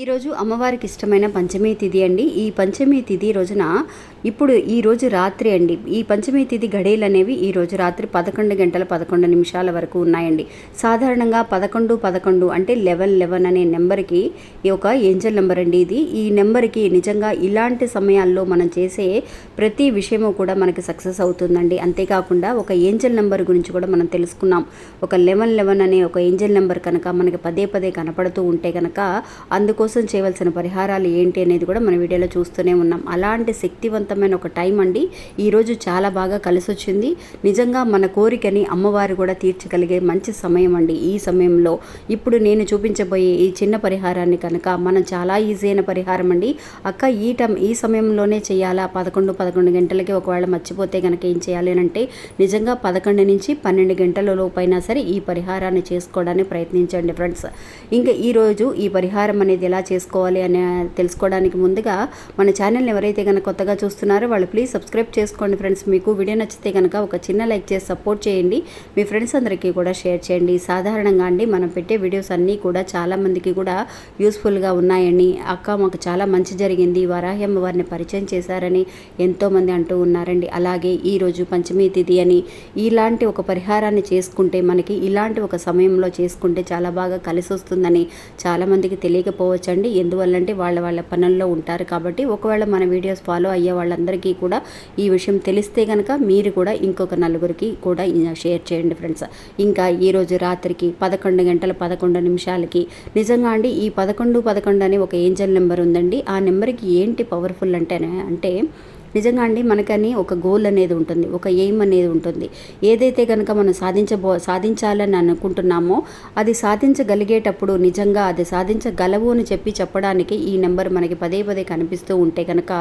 ఈరోజు అమ్మవారికి ఇష్టమైన పంచమీ తిథి అండి. ఈ పంచమీ తిథి రోజున ఇప్పుడు ఈ రోజు రాత్రి అండి. ఈ పంచమీ తిథి గడియలు అనేవి ఈ రోజు రాత్రి పదకొండు గంటల పదకొండు నిమిషాల వరకు ఉన్నాయండి. సాధారణంగా పదకొండు పదకొండు అంటే లెవెన్ లెవెన్ అనే నెంబర్కి ఈ ఒక ఏంజల్ నెంబర్ అండి ఇది. ఈ నెంబర్కి నిజంగా ఇలాంటి సమయాల్లో మనం చేసే ప్రతి విషయము కూడా మనకి సక్సెస్ అవుతుందండి. అంతేకాకుండా ఒక ఏంజల్ నెంబర్ గురించి కూడా మనం తెలుసుకున్నాం. ఒక లెవెన్ లెవెన్ అనే ఒక ఏంజల్ నెంబర్ కనుక మనకి పదే పదే కనపడుతూ ఉంటే కనుక అందుకో కోసం చేయవలసిన పరిహారాలు ఏంటి అనేది కూడా మన వీడియోలో చూస్తూనే ఉన్నాం. అలాంటి శక్తివంతమైన ఒక టైం అండి. ఈరోజు చాలా బాగా కలిసి వచ్చింది. నిజంగా మన కోరికని అమ్మవారు కూడా తీర్చగలిగే మంచి సమయం అండి ఈ సమయంలో. ఇప్పుడు నేను చూపించబోయే ఈ చిన్న పరిహారాన్ని కనుక మనం చాలా ఈజీ అయిన పరిహారం అండి. అక్క ఈ టైం ఈ సమయంలోనే చేయాలా? పదకొండు పదకొండు గంటలకి ఒకవేళ మర్చిపోతే కనుక ఏం చేయాలి అంటే నిజంగా పదకొండు నుంచి పన్నెండు గంటల లోపైనా సరే ఈ పరిహారాన్ని చేసుకోవడానికి ప్రయత్నించండి ఫ్రెండ్స్. ఇంకా ఈరోజు ఈ పరిహారం అనేది ఎలా చేసుకోవాలి అని తెలుసుకోవడానికి ముందుగా మన ఛానల్ని ఎవరైతే కనుక కొత్తగా చూస్తున్నారో వాళ్ళు ప్లీజ్ సబ్స్క్రైబ్ చేసుకోండి ఫ్రెండ్స్ మీకు వీడియో నచ్చితే కనుక ఒక చిన్న లైక్ చేసి సపోర్ట్ చేయండి. మీ ఫ్రెండ్స్ అందరికీ కూడా షేర్ చేయండి. సాధారణంగా అండి మనం పెట్టే వీడియోస్ అన్నీ కూడా చాలామందికి కూడా యూస్ఫుల్గా ఉన్నాయని అక్క మాకు చాలా మంచి జరిగింది వరాహ్యమ్మ వారిని పరిచయం చేశారని ఎంతోమంది అంటూ ఉన్నారండి. అలాగే ఈరోజు పంచమి తిథి అని ఇలాంటి ఒక పరిహారాన్ని చేసుకుంటే మనకి ఇలాంటి ఒక సమయంలో చేసుకుంటే చాలా బాగా కలిసి వస్తుందని చాలామందికి చేసుకోవచ్చండి. ఎందువల్లంటే వాళ్ళ వాళ్ళ పనుల్లో ఉంటారు కాబట్టి ఒకవేళ మన వీడియోస్ ఫాలో అయ్యే వాళ్ళందరికీ కూడా ఈ విషయం తెలిస్తే కనుక మీరు కూడా ఇంకొక నలుగురికి కూడా షేర్ చేయండి ఫ్రెండ్స్. ఇంకా ఈరోజు రాత్రికి పదకొండు గంటల పదకొండు నిమిషాలకి నిజంగా అండి ఈ పదకొండు పదకొండు అనే ఒక ఏంజల్ నెంబర్ ఉందండి. ఆ నెంబర్కి ఏంటి పవర్ఫుల్ అంటే అంటే నిజంగా అండి మనకని ఒక గోల్ అనేది ఉంటుంది ఒక ఎయిమ్ అనేది ఉంటుంది. ఏదైతే కనుక మనం సాధించబో సాధించాలని అనుకుంటున్నామో అది సాధించగలిగేటప్పుడు నిజంగా అది సాధించగలవు అని చెప్పి చెప్పడానికి ఈ నెంబర్ మనకి పదే పదే కనిపిస్తూ ఉంటే కనుక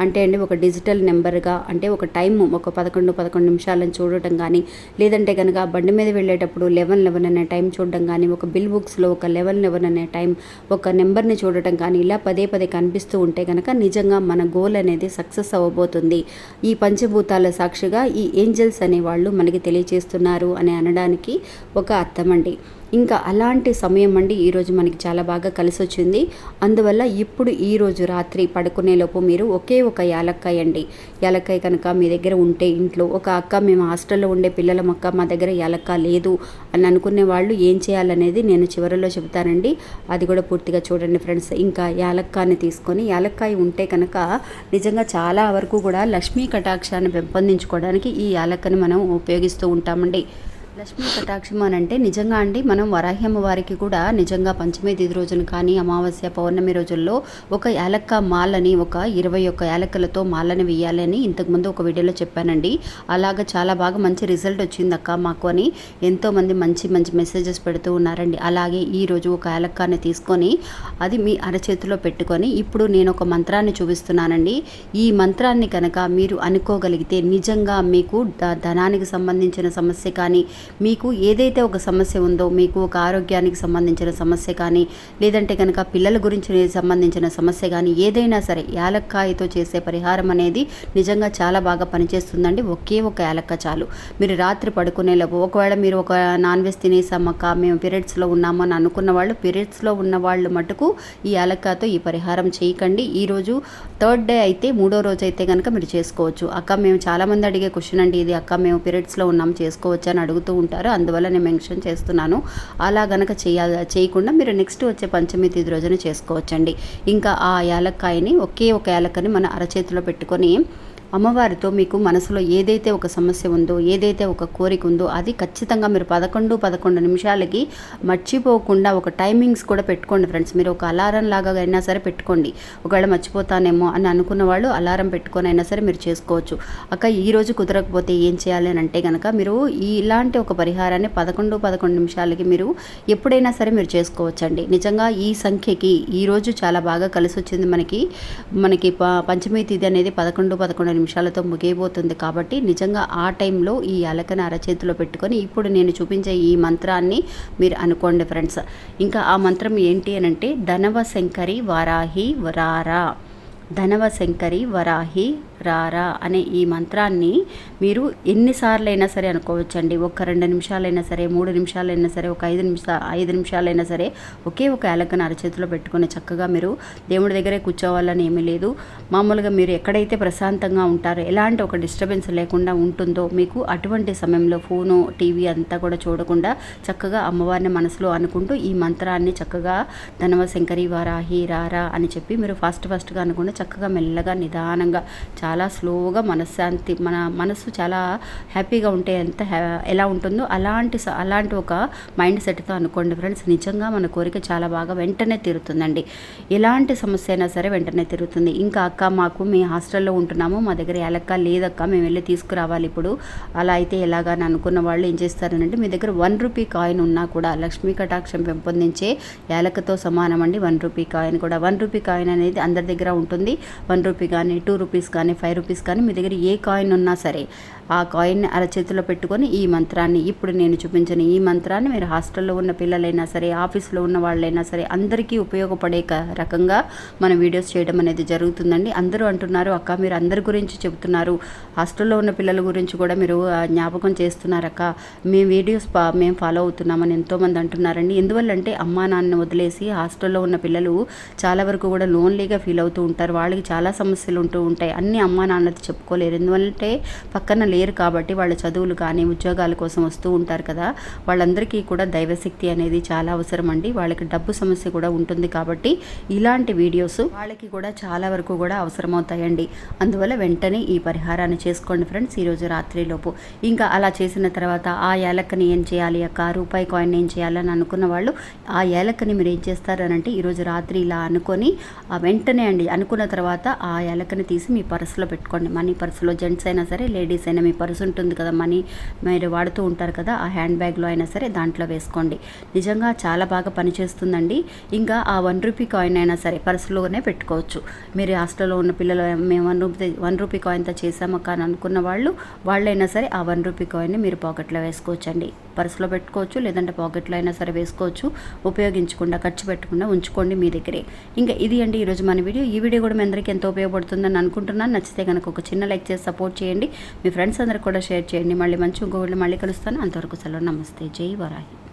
అంటే అండి ఒక డిజిటల్ నెంబర్గా అంటే ఒక టైం ఒక పదకొండు పదకొండు నిమిషాలను చూడటం కానీ లేదంటే కనుక బండి మీద వెళ్ళేటప్పుడు లెవెన్ లెవెన్ అనే టైం చూడటం కానీ ఒక బిల్ బుక్స్లో ఒక లెవెన్ లెవెన్ అనే టైం ఒక నెంబర్ని చూడటం కానీ ఇలా పదే పదే కనిపిస్తూ ఉంటే కనుక నిజంగా మన గోల్ అనేది సక్సెస్ అవ్వబోతుంది ఈ పంచభూతాల సాక్షిగా ఈ ఏంజల్స్ అనేవాళ్ళు మనకి తెలియచేస్తున్నారు అని అనడానికి ఒక అర్థమండి. ఇంకా అలాంటి సమయం అండి ఈరోజు మనకి చాలా బాగా కలిసి వచ్చింది అందువల్ల ఇప్పుడు ఈరోజు రాత్రి పడుకునేలోపు మీరు ఒకే ఒక యాలక్కాయ అండి. యాలక్కాయ కనుక మీ దగ్గర ఉంటే ఇంట్లో ఒక అక్క మేము హాస్టల్లో ఉండే పిల్లల మొక్క మా దగ్గర యాలక్కా లేదు అని అనుకునే వాళ్ళు ఏం చేయాలనేది నేను చివరిలో చెబుతానండి. అది కూడా పూర్తిగా చూడండి ఫ్రెండ్స్. ఇంకా యాలక్కాని తీసుకొని యాలక్కాయ ఉంటే కనుక నిజంగా చాలా వరకు కూడా లక్ష్మీ కటాక్షాన్ని పెంపొందించుకోవడానికి ఈ యాలక్కని మనం ఉపయోగిస్తూ ఉంటామండి. లక్ష్మీ కటాక్షం అని అంటే నిజంగా అండి మనం వరాహ్యమ్మ వారికి కూడా నిజంగా పంచమి తిథి రోజున కానీ అమావాస్య పౌర్ణమి రోజుల్లో ఒక యాలక్క మాలని ఒక ఇరవై ఒక్క యాలక్కలతో మాలని వేయాలని ఇంతకుముందు ఒక వీడియోలో చెప్పానండి. అలాగ చాలా బాగా మంచి రిజల్ట్ వచ్చింది అక్క మాకు అని. ఎంతోమంది మంచి మంచి మెసేజెస్ పెడుతూ ఉన్నారండి. అలాగే ఈరోజు ఒక యాలక్కాన్ని తీసుకొని అది మీ అరచేతిలో పెట్టుకొని ఇప్పుడు నేను ఒక మంత్రాన్ని చూపిస్తున్నానండి. ఈ మంత్రాన్ని కనుక మీరు అనుకోగలిగితే నిజంగా మీకు ధనానికి సంబంధించిన సమస్య కానీ మీకు ఏదైతే ఒక సమస్య ఉందో మీకు ఒక ఆరోగ్యానికి సంబంధించిన సమస్య కానీ లేదంటే కనుక పిల్లల గురించి సంబంధించిన సమస్య కానీ ఏదైనా సరే యాలక్కాయతో చేసే పరిహారం అనేది నిజంగా చాలా బాగా పనిచేస్తుందండి. ఒకే ఒక యాలక్క చాలు. మీరు రాత్రి పడుకునేలోపు ఒకవేళ మీరు ఒక నాన్ వెజ్ తినేసామక్క మేము పీరియడ్స్లో ఉన్నాము అని అనుకున్న వాళ్ళు పీరియడ్స్లో ఉన్న వాళ్ళు మటుకు ఈ యాలక్కాతో ఈ పరిహారం చేయకండి. ఈరోజు థర్డ్ డే అయితే మూడో రోజు అయితే కనుక మీరు చేసుకోవచ్చు. అక్క మేము చాలామంది అడిగే క్వశ్చన్ అండి ఇది అక్క మేము పీరియడ్స్లో ఉన్నాము చేసుకోవచ్చు అని అడుగుతూ ఉంటారు. అందువల్ల నేను మెన్షన్ చేస్తున్నాను. అలా గనక చేయ చేయకుండా మీరు నెక్స్ట్ వచ్చే పంచమి తిథి రోజున చేసుకోవచ్చండి. ఇంకా ఆ యాలక్కాయని ఒకే ఒక యాలక్కని మన అరచేతిలో పెట్టుకొని అమ్మవారితో మీకు మనసులో ఏదైతే ఒక సమస్య ఉందో ఏదైతే ఒక కోరిక ఉందో అది ఖచ్చితంగా మీరు పదకొండు పదకొండు నిమిషాలకి మర్చిపోకుండా ఒక టైమింగ్స్ కూడా పెట్టుకోండి ఫ్రెండ్స్. మీరు ఒక అలారం లాగా అయినా సరే పెట్టుకోండి. ఒకవేళ మర్చిపోతానేమో అని అనుకున్న వాళ్ళు అలారం పెట్టుకొని అయినా సరే మీరు చేసుకోవచ్చు. అక్క ఈ రోజు కుదరకపోతే ఏం చేయాలి అని అంటే కనుక మీరు ఈ ఇలాంటి ఒక పరిహారాన్ని పదకొండు పదకొండు నిమిషాలకి మీరు ఎప్పుడైనా సరే మీరు చేసుకోవచ్చండి. నిజంగా ఈ సంఖ్యకి ఈ రోజు చాలా బాగా కలిసి వచ్చింది మనకి. మనకి ప పంచమి తిథి అనేది పదకొండు పదకొండు నిమిషాలతో ముగియబోతుంది కాబట్టి నిజంగా ఆ టైంలో ఈ అలకని అరచేతిలో పెట్టుకొని ఇప్పుడు నేను చూపించే ఈ మంత్రాన్ని మీరు అనుకోండి ఫ్రెండ్స్. ఇంకా ఆ మంత్రం ఏంటి అని అంటే ధనవ శంకరి వరారా. ధనవ శంకరి వరాహి రారా అనే ఈ మంత్రాన్ని మీరు ఎన్నిసార్లైనా సరే అనుకోవచ్చండి. ఒక రెండు నిమిషాలైనా సరే మూడు నిమిషాలైనా సరే ఒక ఐదు నిమిషాలు ఐదు నిమిషాలైనా సరే ఒకే ఒక యాలకను అరచేతిలో పెట్టుకుని చక్కగా మీరు దేవుడి దగ్గరే కూర్చోవాలని ఏమీ లేదు. మామూలుగా మీరు ఎక్కడైతే ప్రశాంతంగా ఉంటారో ఎలాంటి ఒక డిస్టర్బెన్స్ లేకుండా ఉంటుందో మీకు అటువంటి సమయంలో ఫోను టీవీ అంతా కూడా చూడకుండా చక్కగా అమ్మవారిని మనసులో అనుకుంటూ ఈ మంత్రాన్ని చక్కగా ధనవ శంకరి వారాహి రారా అని చెప్పి మీరు ఫాస్ట్ ఫాస్ట్గా అనుకుంటే చక్కగా మెల్లగా నిదానంగా చాలా చాలా స్లోగా మనశ్శాంతి మన మనసు చాలా హ్యాపీగా ఉంటే ఎంత ఎలా ఉంటుందో అలాంటి అలాంటి ఒక మైండ్ సెట్తో అనుకోండి ఫ్రెండ్స్. నిజంగా మన కోరిక చాలా బాగా వెంటనే తీరుతుందండి. ఎలాంటి సమస్య అయినా సరే వెంటనే తీరుతుంది. ఇంకా అక్క మాకు మీ హాస్టల్లో ఉంటున్నాము మా దగ్గర ఎలక్క లేదక్క మేము వెళ్ళి తీసుకురావాలి ఇప్పుడు. అలా అయితే ఎలాగని అనుకున్న వాళ్ళు ఏం చేస్తారనంటే మీ దగ్గర వన్ రూపీ కాయిన్ ఉన్నా కూడా లక్ష్మీ కటాక్షం పెంపొందించే ఏలకతో సమానం అండి వన్ రూపీ కాయిన్ కూడా. వన్ రూపీ కాయిన్ అనేది అందరి దగ్గర ఉంటుంది. వన్ రూపీ కానీ టూ రూపీస్ కానీ ఫైవ్ రూపీస్ కానీ మీ దగ్గర ఏ కాయిన్ ఉన్నా సరే ఆ కాయిన్ని అరచేతిలో పెట్టుకొని ఈ మంత్రాన్ని ఇప్పుడు నేను చూపించిన. ఈ మంత్రాన్ని మీరు హాస్టల్లో ఉన్న పిల్లలైనా సరే ఆఫీస్లో ఉన్న వాళ్ళైనా సరే అందరికీ ఉపయోగపడే రకంగా మనం వీడియోస్ చేయడం అనేది జరుగుతుందండి. అందరూ అంటున్నారు అక్క మీరు అందరి గురించి చెబుతున్నారు. హాస్టల్లో ఉన్న పిల్లల గురించి కూడా మీరు జ్ఞాపకం చేస్తున్నారక్క మేము వీడియోస్ మేము ఫాలో అవుతున్నామని ఎంతోమంది అంటున్నారండి. ఎందువల్లంటే అమ్మా నాన్న వదిలేసి హాస్టల్లో ఉన్న పిల్లలు చాలా వరకు కూడా లోన్లీగా ఫీల్ అవుతూ ఉంటారు. వాళ్ళకి చాలా సమస్యలు ఉంటూ ఉంటాయి. అన్ని అమ్మ నాన్నతో చెప్పుకోలేరు. ఎందుకంటే పక్కన లేరు కాబట్టి వాళ్ళ చదువులు కానీ ఉద్యోగాల కోసం వస్తూ ఉంటారు కదా. వాళ్ళందరికీ కూడా దైవశక్తి అనేది చాలా అవసరం అండి. వాళ్ళకి డబ్బు సమస్య కూడా ఉంటుంది కాబట్టి ఇలాంటి వీడియోస్ వాళ్ళకి కూడా చాలా వరకు కూడా అవసరమవుతాయండి. అందువల్ల వెంటనే ఈ పరిహారాన్ని చేసుకోండి ఫ్రెండ్స్ ఈరోజు రాత్రిలోపు. ఇంకా అలా చేసిన తర్వాత ఆ ఏలక్కని ఏం చేయాలి అక్క? రూపాయి కాయిన్ ఏం చేయాలని అనుకున్న వాళ్ళు ఆ ఏలక్కని మీరు ఏం చేస్తారనంటే ఈరోజు రాత్రి ఇలా అనుకొని ఆ వెంటనే అండి అనుకున్న తర్వాత ఆ ఏలక్కని తీసి మీ పర్స్ పర్సులో పెట్టుకోండి. మనీ పర్సులో జెంట్స్ అయినా సరే లేడీస్ అయినా మీ పర్సు ఉంటుంది కదా మనీ మీరు వాడుతూ ఉంటారు కదా ఆ హ్యాండ్ బ్యాగ్లో అయినా సరే దాంట్లో వేసుకోండి. నిజంగా చాలా బాగా పనిచేస్తుందండి. ఇంకా ఆ వన్ రూపీ కాయిన్ అయినా సరే పర్సులోనే పెట్టుకోవచ్చు. మీరు హాస్టల్లో ఉన్న పిల్లలు మేము వన్ రూపీ వన్ రూపీ కాయిన్తో చేసాము కానీ అనుకున్న వాళ్ళు వాళ్ళైనా సరే ఆ వన్ రూపీ కాయిన్ని మీరు పాకెట్లో వేసుకోవచ్చండి. పర్సులో పెట్టుకోవచ్చు లేదంటే పాకెట్లో అయినా సరే వేసుకోవచ్చు. ఉపయోగించకుండా ఖర్చు పెట్టకుండా ఉంచుకోండి మీ దగ్గరే. ఇంకా ఇది అండి ఈరోజు మన వీడియో. ఈ వీడియో కూడా మీ అందరికీ ఎంతో ఉపయోగపడుతుందని అనుకుంటున్నాను. నచ్చితే కనుక ఒక చిన్న లైక్ చేసి సపోర్ట్ చేయండి. మీ ఫ్రెండ్స్ అందరికి కూడా షేర్ చేయండి. మళ్ళీ మంచి ఇంకొకళ్ళు మళ్ళీ కలుస్తాను. అంతవరకు సెలవు. నమస్తే. జై వరాహి.